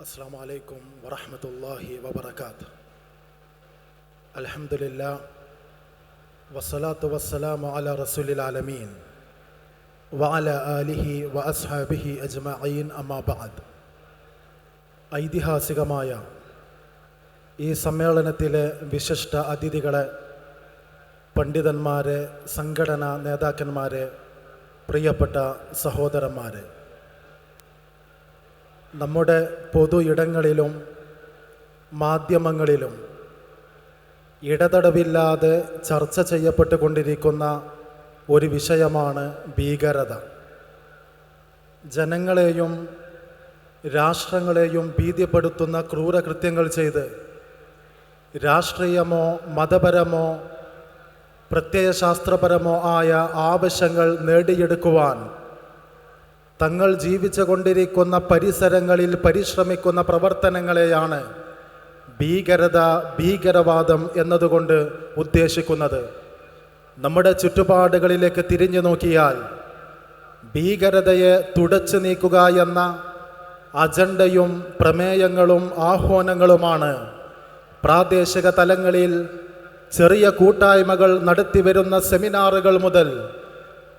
السلام عليكم ورحمة الله وبركاته الحمد لله والصلاة والسلام على رسول العالمين وعلى آله وأصحابه أجمعين أما بعد ഐതിഹാസികമായ ഈ സമ്മേളനത്തിലെ വിശിഷ്ട അതിഥികളെ പണ്ഡിതന്മാരെ സംഘടനാ നേതാക്കന്മാരെ പ്രിയപ്പെട്ട സഹോദരന്മാരെ നമ്മുടെ പൊതു ഇടങ്ങളിലും മാധ്യമങ്ങളിലും ഇടതടവില്ലാതെ ചർച്ച ചെയ്യപ്പെട്ടുകൊണ്ടിരിക്കുന്ന ഒരു വിഷയമാണ് ഭീകരത. ജനങ്ങളെയും രാഷ്ട്രങ്ങളെയും ഭീതിപ്പെടുത്തുന്ന ക്രൂരകൃത്യങ്ങൾ ചെയ്ത് രാഷ്ട്രീയമോ മതപരമോ പ്രത്യയശാസ്ത്രപരമോ ആയ ആവശ്യങ്ങൾ നേടിയെടുക്കുവാൻ തങ്ങൾ ജീവിച്ചു കൊണ്ടിരിക്കുന്ന പരിസരങ്ങളിൽ പരിശ്രമിക്കുന്ന പ്രവർത്തനങ്ങളെയാണ് ഭീകരത ഭീകരവാദം എന്നതുകൊണ്ട് ഉദ്ദേശിക്കുന്നത്. നമ്മുടെ ചുറ്റുപാടുകളിലേക്ക് തിരിഞ്ഞു നോക്കിയാൽ ഭീകരതയെ തുടച്ചു നീക്കുക എന്ന അജണ്ടയും പ്രമേയങ്ങളും ആഹ്വാനങ്ങളുമാണ് പ്രാദേശിക തലങ്ങളിൽ ചെറിയ കൂട്ടായ്മകൾ നടത്തിവരുന്ന സെമിനാറുകൾ മുതൽ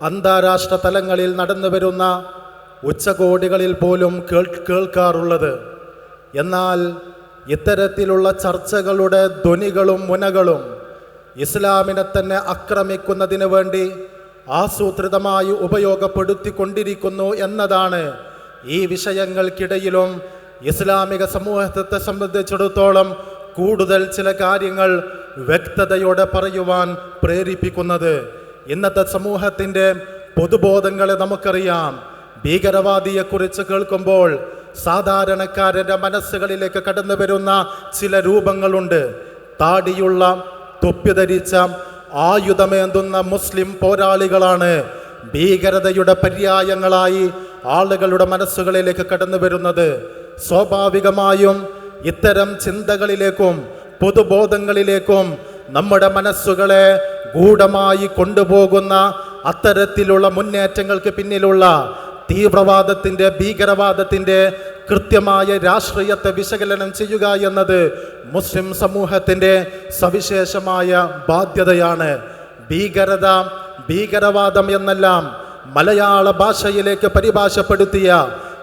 അന്താരാഷ്ട്ര തലങ്ങളിൽ നടന്നു വരുന്ന ഉച്ചകോടികളിൽ പോലും കേൾ കേൾക്കാറുള്ളത്. എന്നാൽ ഇത്തരത്തിലുള്ള ചർച്ചകളുടെ ധ്വനികളും മുനകളും ഇസ്ലാമിനെ തന്നെ ആക്രമിക്കുന്നതിന് വേണ്ടി ആസൂത്രിതമായി ഉപയോഗപ്പെടുത്തിക്കൊണ്ടിരിക്കുന്നു എന്നതാണ് ഈ വിഷയങ്ങൾക്കിടയിലും ഇസ്ലാമിക സമൂഹത്തെ സംബന്ധിച്ചിടത്തോളം കൂടുതൽ ചില കാര്യങ്ങൾ വ്യക്തതയോടെ പറയുവാൻ പ്രേരിപ്പിക്കുന്നത്. ഇന്നത്തെ സമൂഹത്തിന്റെ പൊതുബോധങ്ങളെ നമുക്കറിയാം. ഭീകരവാദിയെക്കുറിച്ച് കേൾക്കുമ്പോൾ സാധാരണക്കാരന്റെ മനസ്സുകളിലേക്ക് കടന്നു വരുന്ന ചില രൂപങ്ങളുണ്ട്. താടിയുള്ള തൊപ്പി ധരിച്ച ആയുധമേന്തുന്ന മുസ്ലിം പോരാളികളാണ്. ഭീകരതയുടെ പര്യായങ്ങളായി ആളുകളുടെ മനസ്സുകളിലേക്ക് കടന്നു വരുന്നത്. സ്വാഭാവികമായും ഇത്തരം ചിന്തകളിലേക്കും പൊതുബോധങ്ങളിലേക്കും നമ്മുടെ മനസ്സുകളെ ഗൂഢമായി കൊണ്ടുപോകുന്ന അത്തരത്തിലുള്ള മുന്നേറ്റങ്ങൾക്ക് പിന്നിലുള്ള തീവ്രവാദത്തിന്റെ ഭീകരവാദത്തിന്റെ കൃത്യമായ രാഷ്ട്രീയത്തെ വിശകലനം ചെയ്യുക എന്നത് മുസ്ലിം സമൂഹത്തിന്റെ സവിശേഷമായ ബാധ്യതയാണ്. ഭീകരത ഭീകരവാദം എന്നെല്ലാം മലയാള ഭാഷയിലേക്ക് പരിഭാഷപ്പെടുത്തിയ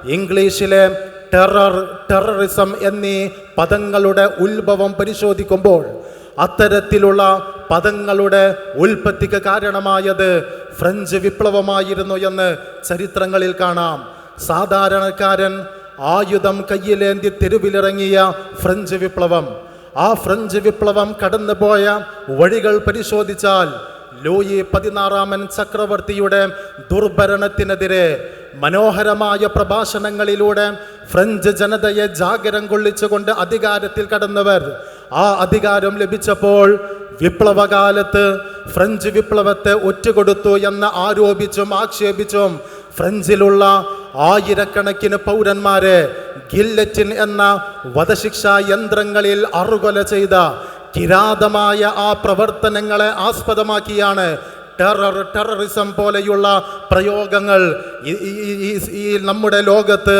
ഇംഗ്ലീഷിലെ ടെറർ ടെററിസം എന്നീ പദങ്ങളുടെ ഉത്ഭവം പരിശോധിക്കുമ്പോൾ അത്തരത്തിലുള്ള പദങ്ങളുടെ ഉൽപ്പത്തിക്ക് കാരണമായത് ഫ്രഞ്ച് വിപ്ലവമായിരുന്നു എന്ന് ചരിത്രങ്ങളിൽ കാണാം. സാധാരണക്കാരൻ ആയുധം കയ്യിലേന്തി തെരുവിലിറങ്ങിയ ഫ്രഞ്ച് വിപ്ലവം. ആ ഫ്രഞ്ച് വിപ്ലവം കടന്നുപോയ വഴികൾ പരിശോധിച്ചാൽ ലൂയി പതിനാറാമൻ ചക്രവർത്തിയുടെ ദുർഭരണത്തിനെതിരെ മനോഹരമായ പ്രഭാഷണങ്ങളിലൂടെ ഫ്രഞ്ച് ജനതയെ ജാഗരം കൊള്ളിച്ചുകൊണ്ട് അധികാരത്തിൽ കടന്നവർ. ആ അധികാരം ലഭിച്ചപ്പോൾ വിപ്ലവകാലത്ത് ഫ്രഞ്ച് വിപ്ലവത്തെ ഒറ്റുകൊടുത്തു എന്ന് ആരോപിച്ചും ആക്ഷേപിച്ചും ഫ്രഞ്ചിലുള്ള ആയിരക്കണക്കിന് പൗരന്മാരെ ഗില്ലറ്റിൻ എന്ന വധശിക്ഷാ യന്ത്രങ്ങളിൽ അറുകൊല ചെയ്ത കിരാതമായ ആ പ്രവർത്തനങ്ങളെ ആസ്പദമാക്കിയാണ് ടെറർ ടെററിസം പോലെയുള്ള പ്രയോഗങ്ങൾ ഈ- നമ്മുടെ ലോകത്ത്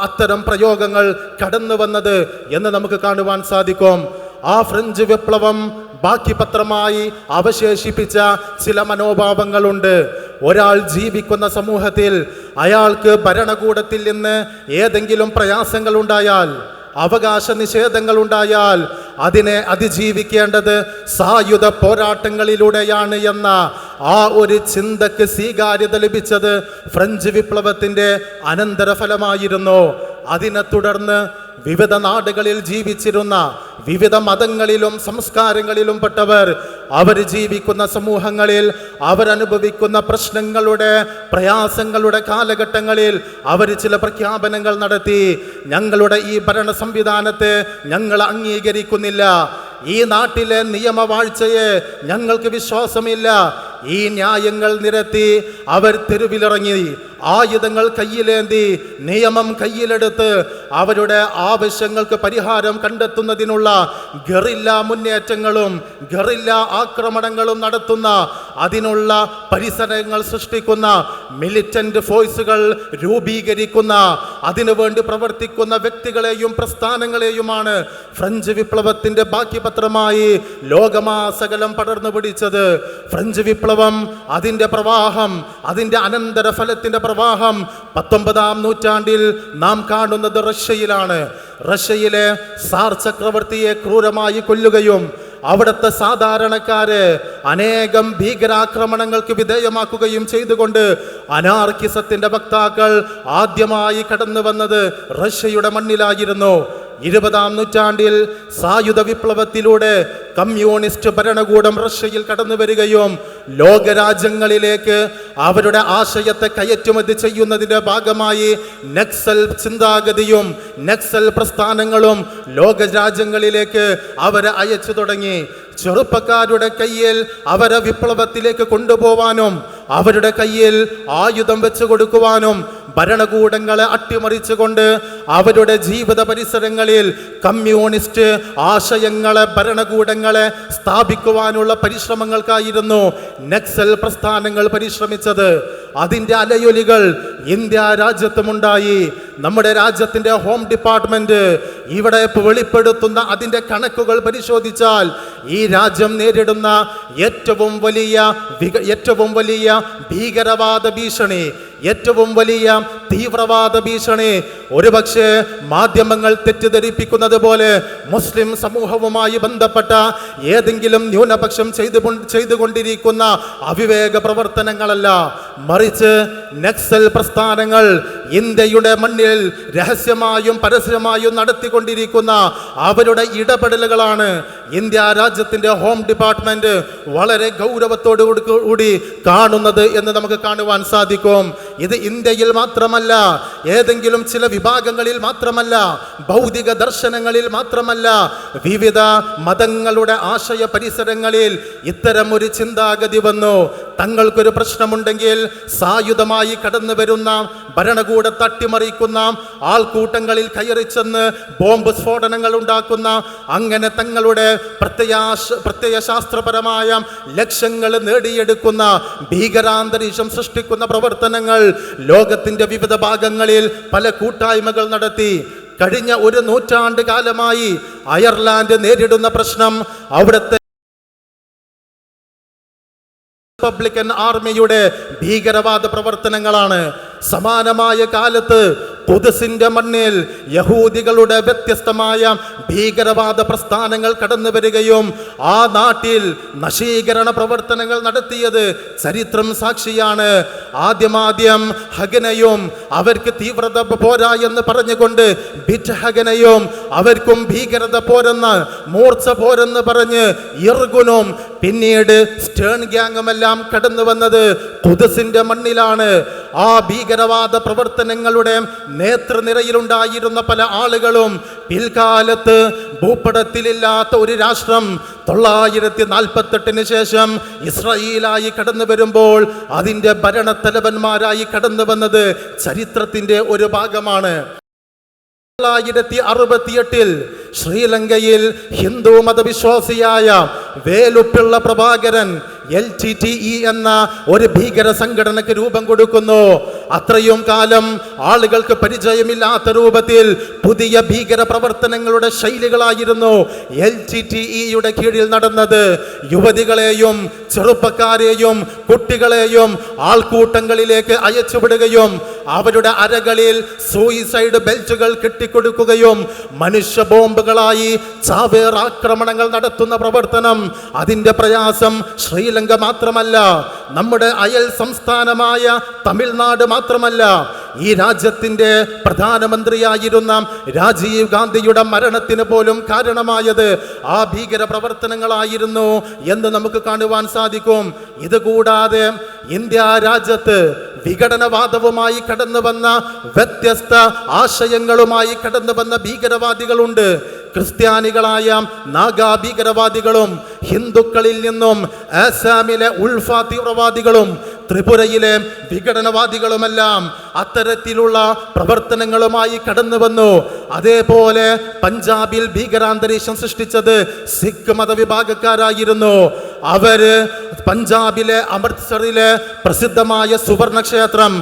അത്തരം പ്രയോഗങ്ങൾ കടന്നു വന്നത് എന്ന് നമുക്ക് കാണുവാൻ സാധിക്കും. ആ ഫ്രഞ്ച് വിപ്ലവം ബാക്കി പത്രമായി അവശേഷിപ്പിച്ച ചില മനോഭാവങ്ങളുണ്ട്. ഒരാൾ ജീവിക്കുന്ന സമൂഹത്തിൽ അയാൾക്ക് ഭരണകൂടത്തിൽ നിന്ന് ഏതെങ്കിലും പ്രയാസങ്ങൾ ഉണ്ടായാൽ അവകാശ നിഷേധങ്ങൾ ഉണ്ടായാൽ അതിനെ അതിജീവിക്കേണ്ടത് സായുധ പോരാട്ടങ്ങളിലൂടെയാണ് എന്ന ആ ഒരു ചിന്തക്ക് സ്വീകാര്യത ലഭിച്ചത് ഫ്രഞ്ച് വിപ്ലവത്തിന്റെ അനന്തരഫലമായിരുന്നു. അതിനെ തുടർന്ന് വിവിധ നാടുകളിൽ ജീവിച്ചിരുന്ന വിവിധ മതങ്ങളിലും സംസ്കാരങ്ങളിലും പെട്ടവർ അവർ ജീവിക്കുന്ന സമൂഹങ്ങളിൽ അവരനുഭവിക്കുന്ന പ്രശ്നങ്ങളുടെ പ്രയാസങ്ങളുടെ കാലഘട്ടങ്ങളിൽ അവർ ചില പ്രഖ്യാപനങ്ങൾ നടത്തി. ഞങ്ങളുടെ ഈ ഭരണ സംവിധാനത്തെ ഞങ്ങൾ അംഗീകരിക്കുന്നില്ല. ഈ നാട്ടിലെ നിയമവാഴ്ചയെ ഞങ്ങൾക്ക് വിശ്വാസമില്ല. ഈ ന്യായങ്ങൾ നിരത്തി അവർ തെരുവിലിറങ്ങി ആയുധങ്ങൾ കയ്യിലേന്തി നിയമം കയ്യിലെടുത്ത് അവരുടെ ആവശ്യങ്ങൾക്ക് പരിഹാരം കണ്ടെത്തുന്നതിനുള്ള ഗറില്ല മുന്നേറ്റങ്ങളും ഗറില്ല ആക്രമണങ്ങളും നടത്തുന്ന അതിനുള്ള പരിസരങ്ങൾ സൃഷ്ടിക്കുന്ന മിലിറ്റന്റ് ഫോഴ്സുകൾ രൂപീകരിക്കുന്ന അതിനുവേണ്ടി പ്രവർത്തിക്കുന്ന വ്യക്തികളെയും പ്രസ്ഥാനങ്ങളെയുമാണ് ഫ്രഞ്ച് വിപ്ലവത്തിന്റെ ബാക്കിപത്രമായി ലോകമാസകലം പടർന്നു പിടിച്ചത്. ഫ്രഞ്ച് വിപ്ലവം അതിന്റെ പ്രവാഹം അതിന്റെ അനന്തര ഫലത്തിന്റെ പ്രവാഹം പത്തൊമ്പതാം നൂറ്റാണ്ടിൽ നാം കാണുന്നത് റഷ്യയിലാണ്. റഷ്യയിലെ സാർ ചക്രവർത്തിയെ ക്രൂരമായി കൊല്ലുകയും അവിടുത്തെ സാധാരണക്കാര് അനേകം ഭീകരാക്രമണങ്ങൾക്ക് വിധേയമാക്കുകയും ചെയ്തുകൊണ്ട് അനാർക്കിസത്തിന്റെ വക്താക്കൾ ആദ്യമായി കടന്നു വന്നത് റഷ്യയുടെ മണ്ണിലായിരുന്നു. ഇരുപതാം നൂറ്റാണ്ടിൽ സായുധ വിപ്ലവത്തിലൂടെ കമ്മ്യൂണിസ്റ്റ് ഭരണകൂടം റഷ്യയിൽ കടന്നു വരികയും ലോകരാജ്യങ്ങളിലേക്ക് അവരുടെ ആശയത്തെ കയറ്റുമതി ചെയ്യുന്നതിന്റെ ഭാഗമായി നക്സൽ ചിന്താഗതിയും നക്സൽ പ്രസ്ഥാനങ്ങളും ലോകരാജ്യങ്ങളിലേക്ക് അവരെ അയച്ചു തുടങ്ങി. ചെറുപ്പക്കാരുടെ കയ്യിൽ അവരെ വിപ്ലവത്തിലേക്ക് കൊണ്ടുപോവാനും അവരുടെ കയ്യിൽ ആയുധം വെച്ചു കൊടുക്കുവാനും ഭരണകൂടങ്ങളെ അട്ടിമറിച്ചുകൊണ്ട് അവരുടെ ജീവിത പരിസരങ്ങളിൽ കമ്മ്യൂണിസ്റ്റ് ആശയങ്ങളെ ഭരണകൂടങ്ങളെ സ്ഥാപിക്കുവാനുള്ള പരിശ്രമങ്ങൾക്കായിരുന്നു നക്സൽ പ്രസ്ഥാനങ്ങൾ പരിശ്രമിച്ചത്. അതിന്റെ അലയൊലികൾ ഇന്ത്യ രാജ്യത്തുമുണ്ടായി. നമ്മുടെ രാജ്യത്തിന്റെ ഹോം ഡിപ്പാർട്ട്മെന്റ് ഇവിടെ വെളിപ്പെടുത്തുന്ന അതിന്റെ കണക്കുകൾ പരിശോധിച്ചാൽ ഈ രാജ്യം നേരിടുന്ന ഏറ്റവും വലിയ ഏറ്റവും വലിയ ഭീകരവാദ ഭീഷണി ഏറ്റവും വലിയ തീവ്രവാദ ഭീഷണി. ഒരുപക്ഷെ മാധ്യമങ്ങൾ തെറ്റിദ്ധരിപ്പിക്കുന്നത് പോലെ മുസ്ലിം സമൂഹവുമായി ബന്ധപ്പെട്ട ഏതെങ്കിലും ന്യൂനപക്ഷം ചെയ്തു ചെയ്തുകൊണ്ടിരിക്കുന്ന അവിവേക പ്രവർത്തനങ്ങളല്ല. മറിച്ച് നക്സൽ പ്രസ്ഥാനങ്ങൾ ഇന്ത്യയുടെ മണ്ണിൽ രഹസ്യമായും പരസ്യമായും നടത്തിക്കൊണ്ടിരിക്കുന്ന അവരുടെ ഇടപെടലുകളാണ് ഇന്ത്യ രാജ്യത്തിന്റെ ഹോം ഡിപ്പാർട്ട്മെന്റ് വളരെ ഗൗരവത്തോടു കൂടി- കാണുന്നത് എന്ന് നമുക്ക് കാണുവാൻ സാധിക്കും. ഇത് ഇന്ത്യയിൽ മാത്രമല്ല ഏതെങ്കിലും ചില വിഭാഗങ്ങളിൽ മാത്രമല്ല ഭൗതിക ദർശനങ്ങളിൽ മാത്രമല്ല വിവിധ മതങ്ങളുടെ ആശയ പരിസരങ്ങളിൽ ഇത്തരം ഒരു ചിന്താഗതി വന്നു. തങ്ങൾക്കൊരു പ്രശ്നമുണ്ടെങ്കിൽ സായുധമായി കടന്നു വരുന്ന ഭരണകൂട തട്ടിമറിക്കുന്ന ആൾക്കൂട്ടങ്ങളിൽ കയറി ചെന്ന് ബോംബ് സ്ഫോടനങ്ങൾ ഉണ്ടാക്കുന്ന അങ്ങനെ തങ്ങളുടെ പ്രത്യയാശ പ്രത്യയശാസ്ത്രപരമായ ലക്ഷ്യങ്ങൾ നേടിയെടുക്കുന്ന ഭീകരാന്തരീക്ഷം സൃഷ്ടിക്കുന്ന പ്രവർത്തനങ്ങൾ ലോകത്തിന്റെ വിവിധ ഭാഗങ്ങളിൽ പല കൂട്ടായ്മകൾ നടത്തി. കഴിഞ്ഞ ഒരു നൂറ്റാണ്ട് കാലമായി അയർലാൻഡ് നേരിടുന്ന പ്രശ്നം അവിടുത്തെ റിപ്പബ്ലിക്കൻ ആർമിയുടെ ഭീകരവാദ പ്രവർത്തനങ്ങളാണ്. സമാനമായ കാലത്ത് കുതിസിന്റെ മണ്ണിൽ യഹൂദികളുടെ വ്യത്യസ്തമായ ഭീകരവാദ പ്രസ്ഥാനങ്ങൾ കടന്നു വരികയും ആ നാട്ടിൽ നശീകരണ പ്രവർത്തനങ്ങൾ നടത്തിയത് ചരിത്രം സാക്ഷിയാണ്. ആദ്യമാദ്യം ഹഗനയും അവർക്ക് തീവ്രത പോരാ എന്ന് പറഞ്ഞുകൊണ്ട് ബിറ്റ് ഹഗനയും അവർക്കും ഭീകരത പോരെന്ന് മൂർച്ച പോരെന്ന് പറഞ്ഞ് ഇർഗുനും പിന്നീട് സ്റ്റേൺ ഗ്യാങ്ങുമെല്ലാം കടന്നു വന്നത് കുതിസിന്റെ മണ്ണിലാണ്. ആ ഭീകരവാദ പ്രവർത്തനങ്ങളുടെ നേതൃനിരയിലുണ്ടായിരുന്ന പല ആളുകളും പിൽക്കാലത്ത് ഭൂപടത്തിലില്ലാത്ത ഒരു രാഷ്ട്രം തൊള്ളായിരത്തി നാൽപ്പത്തെട്ടിന് ശേഷം ഇസ്രയേലായി കടന്നു വരുമ്പോൾ അതിന്റെ ഭരണത്തലവന്മാരായി കടന്നു വന്നത് ചരിത്രത്തിന്റെ ഒരു ഭാഗമാണ്. തൊള്ളായിരത്തി അറുപത്തിയെട്ടിൽ ശ്രീലങ്കയിൽ Hindu മതവിശ്വാസിയായ Velupillai Prabhakaran L T T E എന്ന ഒരു ഭീകര സംഘടനക്ക് രൂപം കൊടുക്കുന്നു. അത്രയും കാലം ആളുകൾക്ക് പരിചയമില്ലാത്ത രൂപത്തിൽ പുതിയ ഭീകര പ്രവർത്തനങ്ങളുടെ ശൈലികളായിരുന്നു എൽ ടി ടി ഇയുടെ കീഴിൽ നടന്നത്. യുവതികളെയും ചെറുപ്പക്കാരെയും കുട്ടികളെയും ആൾക്കൂട്ടങ്ങളിലേക്ക് അയച്ചുവിടുകയും അവരുടെ അരകളിൽ സൂയിസൈഡ് ബെൽറ്റുകൾ കെട്ടിക്കൊടുക്കുകയും മനുഷ്യ ബോംബുകളായി ചാവേർ ആക്രമണങ്ങൾ നടത്തുന്ന പ്രവർത്തനം. അതിന്റെ പ്രയാസം ശ്രീലങ്ക മാത്രമല്ല നമ്മുടെ അയൽ സംസ്ഥാനമായ തമിഴ്നാട് മാത്രമല്ല ഈ രാജ്യത്തിന്റെ പ്രധാനമന്ത്രിയായിരുന്ന രാജീവ് ഗാന്ധിയുടെ മരണത്തിന് പോലും കാരണമായത് ആ ഭീകര പ്രവർത്തനങ്ങളായിരുന്നു എന്ന് നമുക്ക് കാണുവാൻ സാധിക്കും. ഇതുകൂടാതെ ഇന്ത്യ രാജ്യത്ത് വിഘടനവാദവുമായി കടന്നു വന്ന വ്യത്യസ്ത ആശയങ്ങളുമായി കടന്നു വന്ന ഭീകരവാദികളുണ്ട്. ക്രിസ്ത്യാനികളായ നാഗാഭീകരവാദികളും ഹിന്ദുക്കളിൽ നിന്നും ആസാമിലെ ഉൾഫാ തീവ്രവാദികളും ത്രിപുരയിലെ വിഘടനവാദികളുമെല്ലാം അത്തരത്തിലുള്ള പ്രവർത്തനങ്ങളുമായി കടന്നു വന്നു. അതേപോലെ പഞ്ചാബിൽ ഭീകരാന്തരീക്ഷം സൃഷ്ടിച്ചത് സിഖ് മതവിഭാഗക്കാരായിരുന്നു. അവർ പഞ്ചാബിലെ അമൃത്സറിലെ പ്രസിദ്ധമായ സുവർണ ക്ഷേത്രം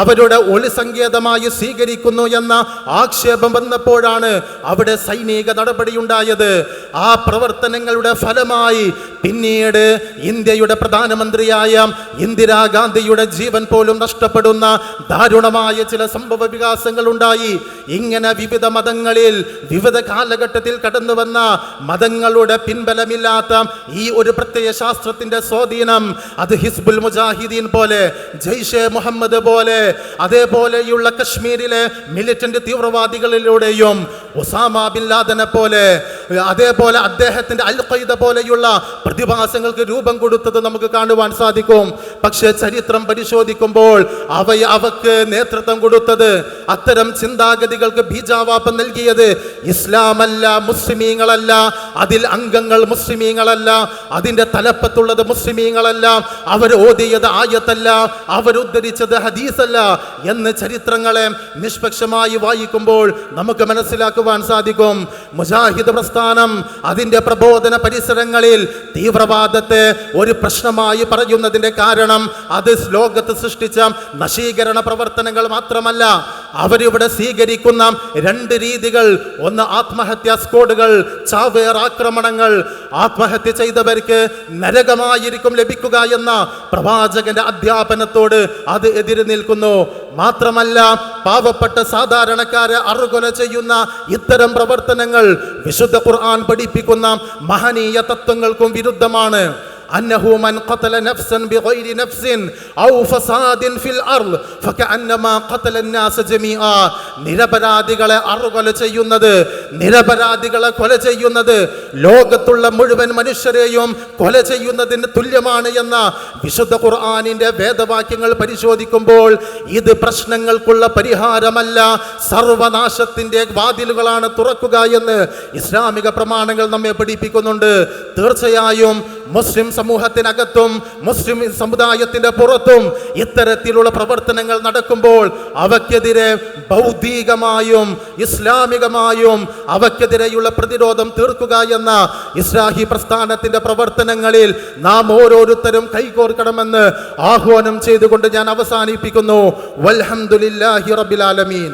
അവരുടെ ഒളി സങ്കേതമായി സ്വീകരിക്കുന്നു എന്ന ആക്ഷേപം വന്നപ്പോഴാണ് അവിടെ സൈനിക നടപടിയുണ്ടായത്. ആ പ്രവർത്തനങ്ങളുടെ ഫലമായി പിന്നീട് ഇന്ത്യയുടെ പ്രധാനമന്ത്രിയായ ഇന്ദിരാഗാന്ധിയുടെ ജീവൻ പോലും നഷ്ടപ്പെടുന്ന ദാരുണമായ ചില സംഭവ വികാസങ്ങൾ ഉണ്ടായി. ഇങ്ങനെ വിവിധ മതങ്ങളിൽ വിവിധ കാലഘട്ടത്തിൽ കടന്നു വന്ന മതങ്ങളുടെ പിൻബലമില്ലാത്ത ഈ ഒരു പ്രത്യയ ശാസ്ത്രത്തിന്റെ സ്വാധീനം അത് ഹിസ്ബുൽ മുജാഹിദീൻ പോലെ ജയ്ഷെ മുഹമ്മദ് പോലെ അതേപോലെയുള്ള കശ്മീരിലെ മിലിറ്റന്റ് തീവ്രവാദികളിലൂടെയും ഒസാമ ബിൻ ലാദനെ പോലെ അതേപോലെ അദ്ദേഹത്തിന്റെ അൽ ഖൈദ പോലെയുള്ള പ്രതിഭാസങ്ങൾക്ക് രൂപം കൊടുത്തത് നമുക്ക് കാണുവാൻ സാധിക്കും. പക്ഷേ ചരിത്രം പരിശോധിക്കുമ്പോൾ അവ അവക്ക് നേതൃത്വം കൊടുത്തത്. അത്തരം ചിന്താഗതികൾക്ക് ബീജാവാപം നൽകിയത് ഇസ്ലാമല്ല മുസ്ലിമീങ്ങളല്ല അതിൽ അംഗങ്ങൾ മുസ്ലിമീങ്ങളല്ല അതിന്റെ തലപ്പത്തുള്ളത് മുസ്ലിമീങ്ങളല്ല അവർ ഓതിയത് ആയത്തല്ല അവരുദ്ധരിച്ചത് ഹദീസല്ല എന്ന് ചരിത്രങ്ങളെ നിഷ്പക്ഷമായി വായിക്കുമ്പോൾ നമുക്ക് മനസ്സിലാക്കുവാൻ സാധിക്കും. മുജാഹിദ് പ്രസ്ഥാനം അതിന്റെ പ്രബോധന പരിസരങ്ങളിൽ തീവ്രവാദത്തെ ഒരു പ്രശ്നമായി പറയുന്നതിന്റെ കാരണം അത് ലോകത്ത് സൃഷ്ടിച്ച നശീകരണ പ്രവർത്തനങ്ങൾ മാത്രമല്ല അവരിവിടെ സ്വീകരിക്കുന്ന രണ്ട് രീതികൾ. ഒന്ന് ആത്മഹത്യാ സ്കോഡുകൾ ചാവേർ ആക്രമണങ്ങൾ. ആത്മഹത്യ ചെയ്തവർക്ക് നരകമായിരിക്കും ലഭിക്കുക എന്ന പ്രവാചകന്റെ അധ്യാപനത്തോട് അത് എതിര് നിൽക്കുന്നു. മാത്രമല്ല പാവപ്പെട്ട സാധാരണക്കാരെ അറുകൊല ചെയ്യുന്ന ഇത്തരം പ്രവർത്തനങ്ങൾ വിശുദ്ധ ഖുർആൻ പഠിപ്പിക്കുന്ന മഹനീയ തത്വങ്ങൾക്കും വിരുദ്ധമാണ്. أنه من قتل نفسا بغير نفس أو فساد في الأرض فكأنما قتل الناس جميعا നിരപരാധികളെ അറുകൊല ചെയ്യുന്നത് നിരപരാധികളെ കൊല ചെയ്യുന്നത് ലോകത്തുള്ള മുഴുവൻ മനുഷ്യരെയും കൊല ചെയ്യുന്നതിന് തുല്യമാണ് എന്ന വിശുദ്ധ ഖുർആാനിന്റെ വേദവാക്യങ്ങൾ പരിശോധിക്കുമ്പോൾ ഇത് പ്രശ്നങ്ങൾക്കുള്ള പരിഹാരമല്ല സർവനാശത്തിന്റെ വാതിലുകളാണ് തുറക്കുക എന്ന് ഇസ്ലാമിക പ്രമാണങ്ങൾ നമ്മെ പഠിപ്പിക്കുന്നുണ്ട് തീർച്ചയായും മുസ്ലിം സമൂഹത്തിനകത്തും മുസ്ലിം സമുദായത്തിന്റെ പുറത്തും ഇത്തരത്തിലുള്ള പ്രവർത്തനങ്ങൾ നടക്കുമ്പോൾ അവക്കെതിരെ ഭൗതികമായും ഇസ്ലാമികമായും അവക്കെതിരെയുള്ള പ്രതിരോധം തീർക്കുക എന്ന ഇസ്ലാഹി പ്രസ്ഥാനത്തിന്റെ പ്രവർത്തനങ്ങളിൽ നാം ഓരോരുത്തരും കൈകോർക്കണമെന്ന് ആഹ്വാനം ചെയ്തുകൊണ്ട് ഞാൻ അവസാനിപ്പിക്കുന്നു. വൽഹംദുലില്ലാഹി റബ്ബിൽ ആലമീൻ.